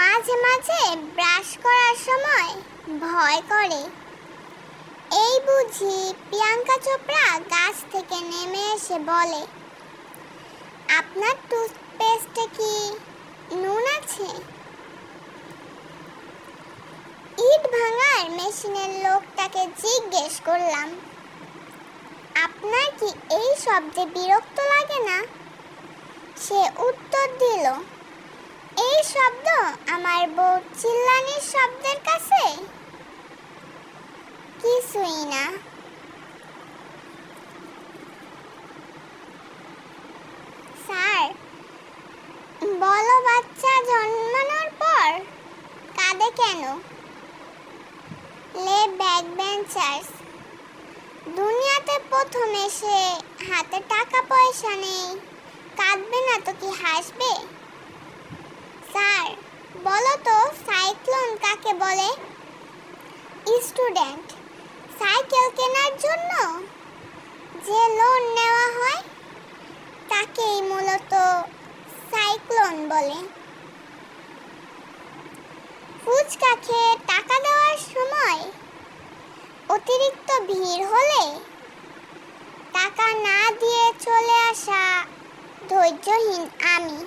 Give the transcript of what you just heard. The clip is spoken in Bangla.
মাঝে মাঝে ব্রাশ করার সময় ভয় করে। এই বুঝি প্রিয়াঙ্কা চোপড়া গাছ থেকে নেমে এসে বলে, আপনার টুথপেস্টে কি নুন আছে? ইট ভাঙার মেশিনের লোকটাকে জিজ্ঞেস করলাম, আপনার কি এই শব্দে বিরক্ত লাগে না? সে উত্তর দিল শব্দ? আমার বউ চিল্লানির শব্দের কাছে? কিছুই না। স্যার, বলো বাচ্চা জন্মানোর পর কাঁদে কেন? লে ব্যাক বেঞ্চার্স, দুনিয়াতে প্রথম এসে হাতে টাকা পয়সা নেই, কাঁদবে না তো কি হাসবে? বলো তো সাইক্লোন কাকে বলে? স্টুডেন্ট, সাইকেল কেনার জন্য যে লোন নেওয়া হয়, তাকেই মূলত সাইক্লোন বলে। ফুচকা খেয়ে টাকা দেওয়ার সময় অতিরিক্ত ভিড় হলে টাকা না দিয়ে চলে আসা ধৈর্যহীন আমি।